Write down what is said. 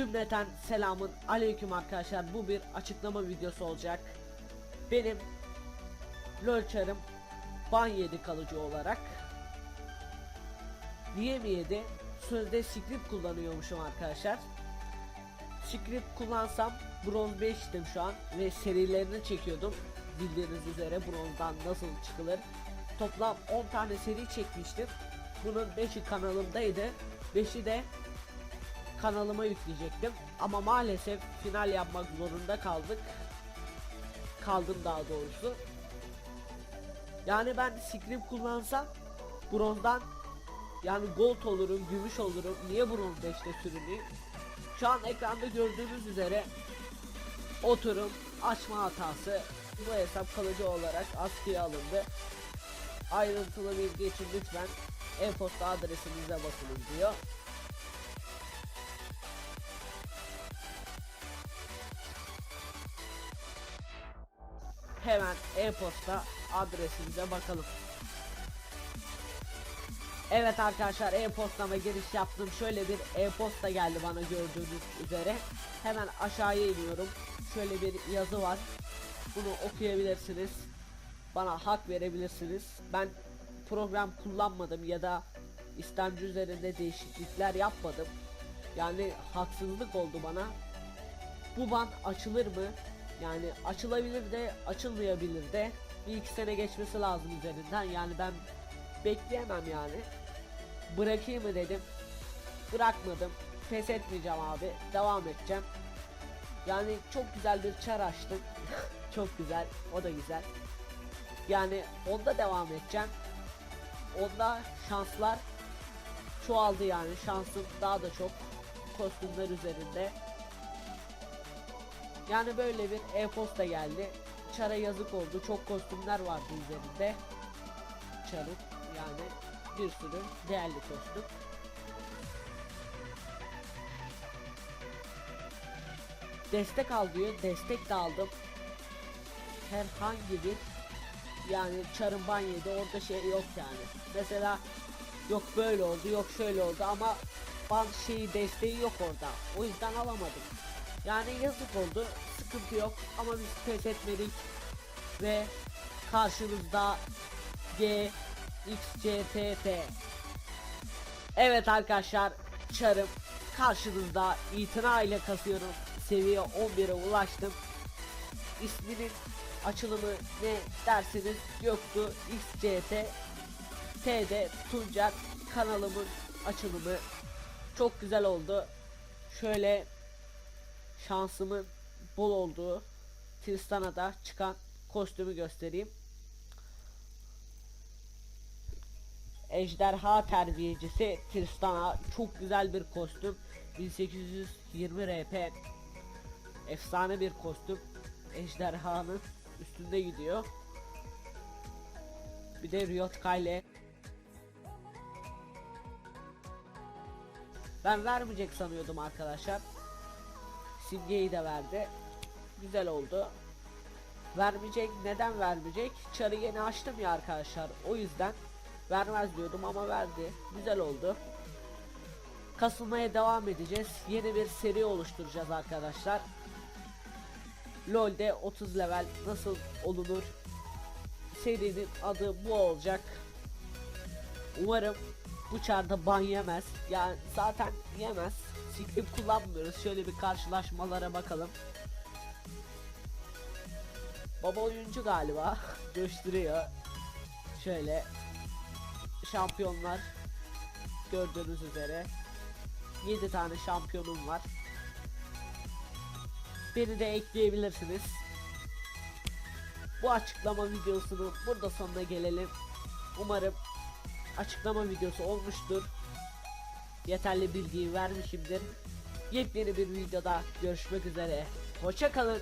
Cümleten selamın aleyküm arkadaşlar. Bu bir açıklama videosu olacak. Benim LoL'çarım ban yedi kalıcı olarak. Niye mi yedi? Sözde script kullanıyormuşum arkadaşlar. Script kullansam bronz 5'tim şu an ve serilerini çekiyordum. Bildiğiniz üzere bronzdan nasıl çıkılır. Toplam 10 tane seri çekmiştim. Bunun 5'i kanalımdaydı. 5'i de kanalıma yükleyecektim. Ama maalesef final yapmak zorunda kaldık. Kaldım daha doğrusu. Yani ben script kullansam bronzdan yani gold olurum, gümüş olurum. Niye bronz 5'te sürüneyim? Şu an ekranda gördüğünüz üzere oturum açma hatası. Bu hesap kalıcı olarak askıya alındı. Ayrıntılı bilgi için lütfen e-posta adresinize bakınız diyor. Hemen e-posta adresimize bakalım. Evet arkadaşlar e-postama giriş yaptım. Şöyle bir e-posta geldi bana gördüğünüz üzere. Hemen aşağıya iniyorum. Şöyle bir yazı var. Bunu okuyabilirsiniz. Bana hak verebilirsiniz. Ben program kullanmadım ya da istemci üzerinde değişiklikler yapmadım. Yani haksızlık oldu bana. Bu ban açılır mı? Yani açılabilir de açılmayabilir de. Bir iki sene geçmesi lazım üzerinden. Yani ben bekleyemem yani. Bırakayım mı dedim. Bırakmadım. Pes etmeyeceğim abi. Devam edeceğim. Yani çok güzel bir çar açtım. çok güzel. O da güzel. Yani onda devam edeceğim. Onda şanslar çoğaldı yani. Şansım daha da çok kostümler üzerinde. Yani böyle bir e-posta geldi. Çara yazık oldu. Çok kostümler vardı üzerinde. Çarın yani bir sürü değerli kostüm. Destek al diyor. Destek de aldım. Herhangi bir yani çarın banyede orada şey yok yani. Mesela yok böyle oldu yok şöyle oldu ama ban şeyi desteği yok orada. O yüzden alamadım. Yani yazık oldu. Sıkıntı yok ama biz pes etmedik. Ve karşınızda G XCTT Evet arkadaşlar çarım karşınızda itina ile kasıyorum. Seviye 11'e ulaştım. İsminin açılımı ne derseniz yoktu. XCT TD Tuncer kanalımın açılımı çok güzel oldu. Şöyle şansımın bol olduğu Tristana'da çıkan kostümü göstereyim. Ejderha terbiyecisi Tristana. Çok güzel bir kostüm. 1820 RP efsane bir kostüm. Ejderhanın üstünde gidiyor. Bir de Riot Kyle ben vermeyecek sanıyordum arkadaşlar simgeyi de verdi. Güzel oldu. Vermeyecek neden vermeyecek? Çarı yeni açtım ya arkadaşlar o yüzden vermez diyordum ama verdi. Güzel oldu. Kasılmaya devam edeceğiz. Yeni bir seri oluşturacağız arkadaşlar. LoL'de 30 level nasıl olunur? Serinin adı bu olacak. Umarım bu çarda ban yemez. Yani zaten yemez script kullanmıyoruz. Şöyle bir karşılaşmalara bakalım. Baba oyuncu galiba. Gösteriyor. Şöyle. Şampiyonlar. Gördüğünüz üzere. 7 tane şampiyonum var. Beni de ekleyebilirsiniz. Bu açıklama videosunu burada sonuna gelelim. Umarım açıklama videosu olmuştur yeterli bilgiyi vermişimdir. Yepyeni bir videoda görüşmek üzere. Hoşça kalın